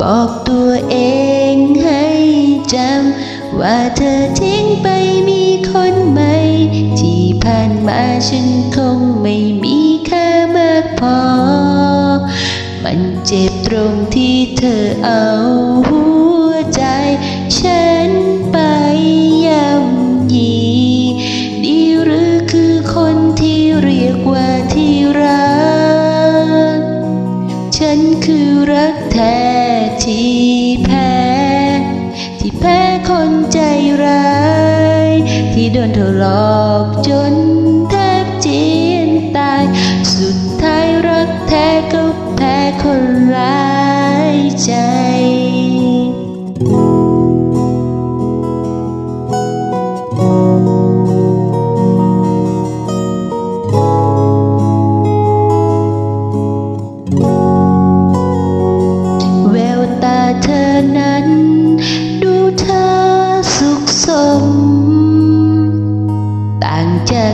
บอกตัวเองให้จำว่าเธอทิ้งไปมีคนใหม่ ที่ผ่านมาฉันคงไม่มีค่ามากพอ มันเจ็บตรงที่เธอเอา ที่โดนเธอหลอกจนแทบจีนตาย สุดท้ายรักแท้ก็แพ้คนร้าย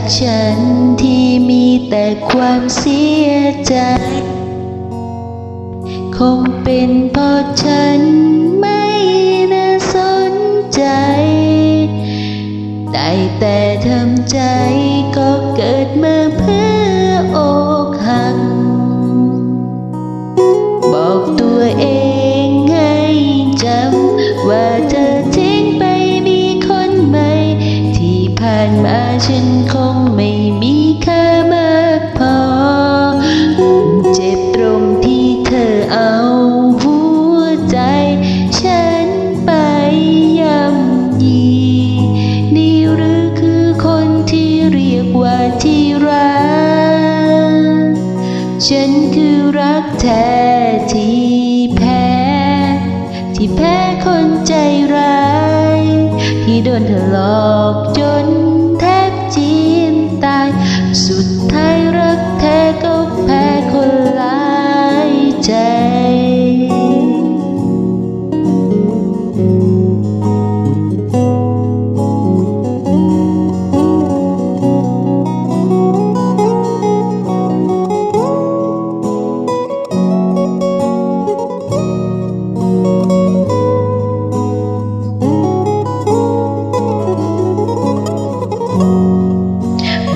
จากฉันที่มีแต่ความเสียใจ คงเป็นเพราะฉันไม่น่าสนใจ ได้แต่ทำใจก็เกิดมาเพื่อ คงไม่มีค่ามากพอ เจ็บตรงที่เธอเอาหัวใจ ฉันไปย่ำยี นี่หรือคือคนที่เรียกว่าที่รัก ฉันคือรักแท้ที่แพ้ ที่แพ้คนใจร้าย ที่โดนเธอหลอกจน ใจ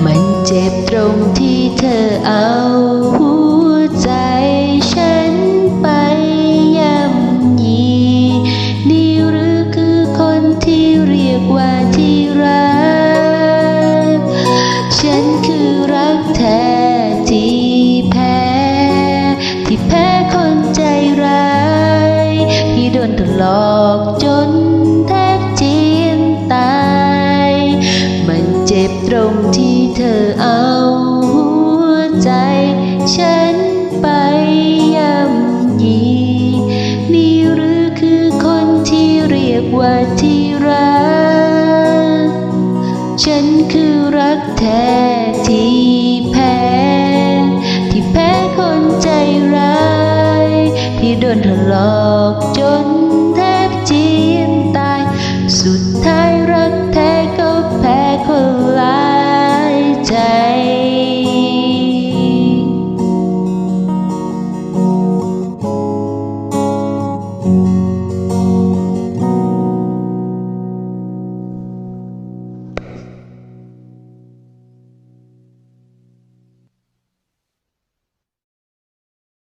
มันเจ็บตรงที่เธอเอาหัว กว่าที่รัก ฉันคือรักแท้ที่แพ้ ที่แพ้คนใจร้ายที่โดนเธอหลอกจนแทบจีนตาย มันเจ็บตรงที่เธอเอาหัวใจ ฉันไปย่ำยี นี่หรือคือคนที่เรียกว่าที่ แท้ที่แพ้ ที่แพ้คนใจร้าย ที่โดนเธอหลอก